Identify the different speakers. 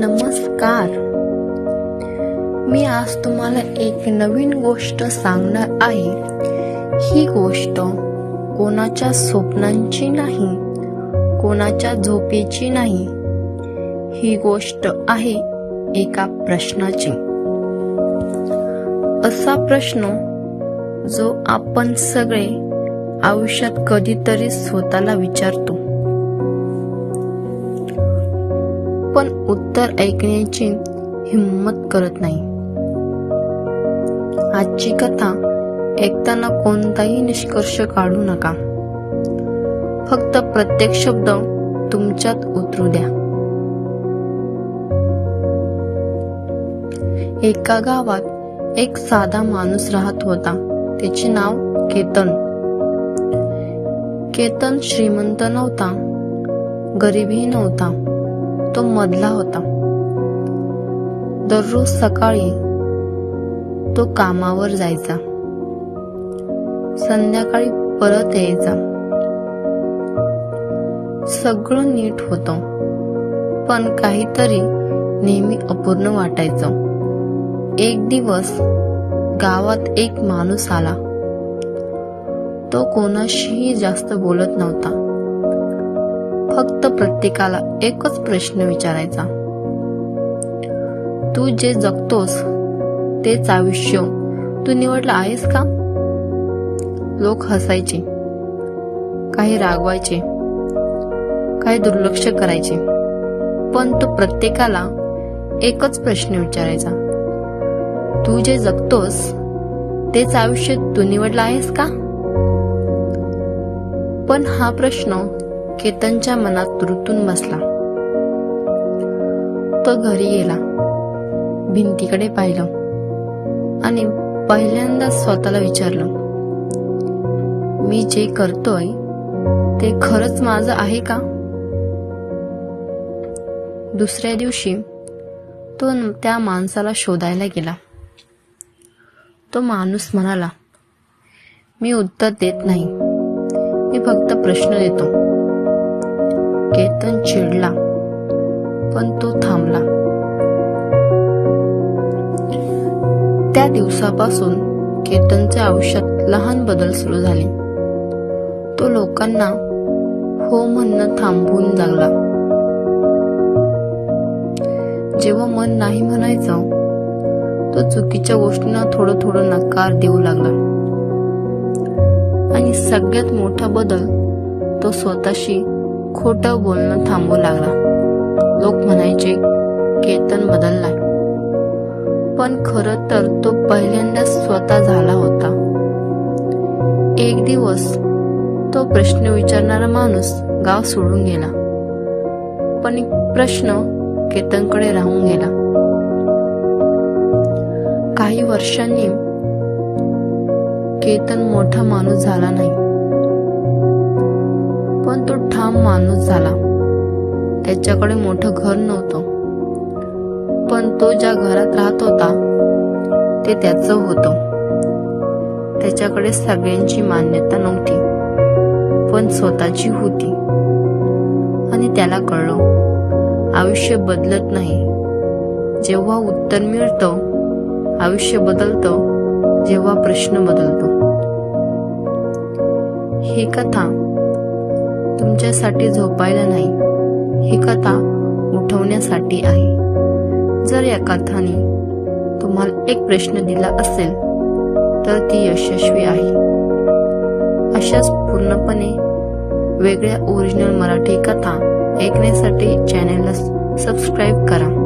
Speaker 1: नमस्कार. मी आज तुम्हाला एक नवीन गोष्ट सांगणार आहे. ही गोष्ट कोणाच्या स्वप्नांची नाही कोणाच्या झोपेची नाही. ही गोष्ट आहे एका प्रश्नाची. असा प्रश्न जो आपण सगळे आयुष्यात कधीतरी स्वतःला विचारतो. पण उत्तर ऐकण्याची हिंमत करत नाही. आजची कथा ऐकताना कोणताही निष्कर्ष काढू नका. फक्त प्रत्येक शब्द तुमच्यात उतरू द्या. एका गावात एक साधा माणूस राहत होता. त्याचे नाव केतन. केतन श्रीमंत नव्हता. गरीबही नव्हता. तो मधला होता. दररोज सकाळी तो कामावर जायचा. संध्याकाळी परत यायचा. सगळं नीट होतं पण काहीतरी नेहमी अपूर्ण वाटायचं. एक दिवस गावात एक माणूस आला. तो कोणाशीही जास्त बोलत नव्हता. फक्त प्रत्येकाला एकच प्रश्न विचारायचा. तू जे जगतोस तेच आयुष्य तू निवडलं आहेस का? लोक हसायचे काही रागवायचे काही दुर्लक्ष करायचे पण तो प्रत्येकाला एकच प्रश्न विचारायचा. तू जे जगतोस तेच आयुष्य तू निवडलं आहेस का? पण हा प्रश्न केतनच्या मनात रुतून बसला. तो घरी गेला. भिंतीकडे पाहिलं. आणि पहिल्यांदा स्वतःला विचारलं मी जे करतोय ते खरंच माझं आहे का? दुसऱ्या दिवशी तो त्या माणसाला शोधायला गेला. तो माणूस म्हणाला मी उत्तर देत नाही. मी फक्त प्रश्न देतो. केतन चिडला. पण तो थांबला. त्या दिवसापासून केतनच्या आयुष्यात लहान बदल सुरू झाले. तो लोकांना हो म्हणणं थांबवून लागला. जेव्हा मन नाही म्हणायचं तो चुकीच्या गोष्टींना थोडं थोडं नकार देऊ लागला. आणि सगळ्यात मोठा बदल तो स्वतःशी खोटं बोलणं थांबू लागला. लोक म्हणायचे केतन बदललाय. पण खर तर तो पहिल्यांदाच स्वतः झाला होता. एक दिवस तो प्रश्न विचारणारा माणूस गाव सोडून गेला. पण एक प्रश्न केतनकडे राहून गेला. काही वर्षांनी केतन मोठा माणूस झाला नाही. पण तो ठाम माणूस झाला. त्याच्याकडे मोठं घर नव्हतं. पण तो ज्या घरात राहत होता ते त्याचं होतं. त्याच्याकडे सगळ्यांची मान्यता नव्हती पण स्वतःची होती. आणि त्याला कळलं आयुष्य बदलत नाही. जेव्हा उत्तर मिळतं आयुष्य बदलतं जेव्हा प्रश्न बदलतो. ही कथा तुमच्यासाठी झोपायला नाही. ही कथा उठवण्यासाठी आहे. जर या कथाने तुम्हाला एक प्रश्न दिला असेल तर ती यशस्वी आहे. अशाच पूर्णपणे वेगळ्या ओरिजिनल मराठी कथा ऐकण्यासाठी चॅनेलला सबस्क्राईब करा.